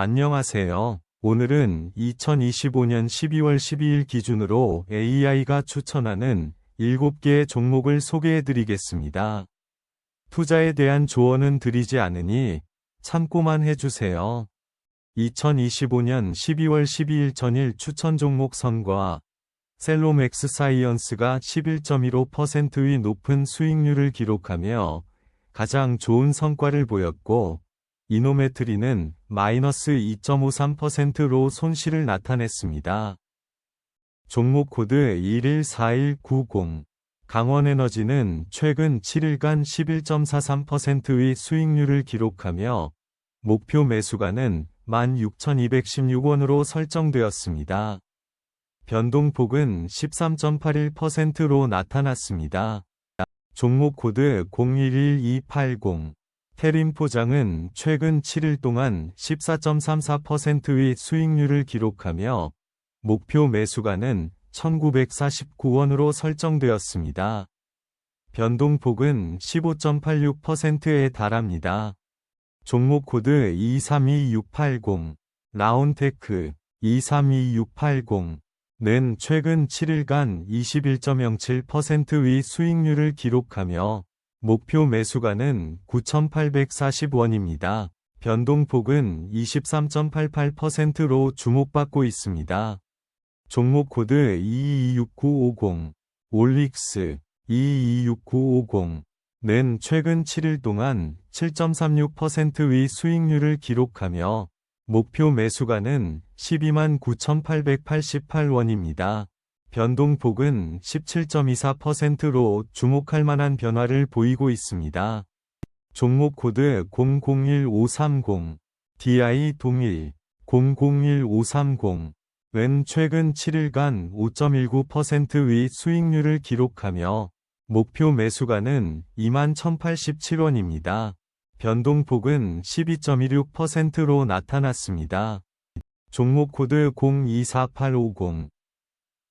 안녕하세요. 오늘은 2025년 12월 12일 기준으로 AI가 추천하는 7개의 종목을 소개해 드리겠습니다. 투자에 대한 조언은 드리지 않으니 참고만 해주세요. 2025년 12월 12일 전일 추천 종목 선과 셀로맥스 사이언스가 11.15%의 높은 수익률을 기록하며 가장 좋은 성과를 보였고, 이노메트리는 마이너스 2.53%로 손실을 나타냈습니다. 종목 코드 114190 강원에너지는 최근 7일간 11.43%의 수익률을 기록하며 목표 매수가는 16,216원으로 설정되었습니다. 변동폭은 13.81%로 나타났습니다. 종목 코드 011280 테림 포장은 최근 7일 동안 14.34%의 수익률을 기록하며 목표 매수가는 1949원으로 설정되었습니다. 변동폭은 15.86%에 달합니다. 종목 코드 232680 라온테크 232680는 최근 7일간 21.07%의 수익률을 기록하며 목표 매수가는 9,840원입니다. 변동폭은 23.88%로 주목받고 있습니다. 종목 코드 226950 올릭스 226950 는 최근 7일 동안 7.36%의 수익률을 기록하며 목표 매수가는 12만 9,888원입니다. 변동폭은 17.24%로 주목할 만한 변화를 보이고 있습니다. 종목 코드 001530 DI 동일 001530은 최근 7일간 5.19%의 수익률을 기록하며 목표 매수가는 21,087원입니다. 변동폭은 12.16%로 나타났습니다. 종목 코드 024850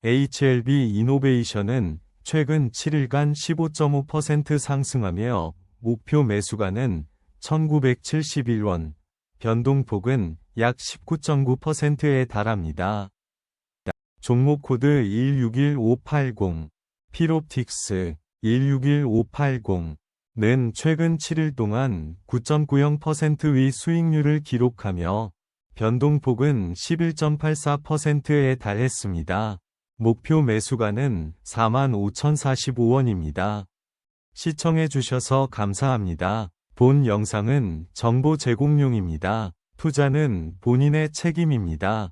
HLB 이노베이션은 최근 7일간 15.5% 상승하며 목표 매수가는 1971원, 변동폭은 약 19.9%에 달합니다. 종목 코드 161580 피롭틱스 161580는 최근 7일 동안 9.90%의 수익률을 기록하며 변동폭은 11.84%에 달했습니다. 목표 매수가는 45,045원입니다. 시청해 주셔서 감사합니다. 본 영상은 정보 제공용입니다. 투자는 본인의 책임입니다.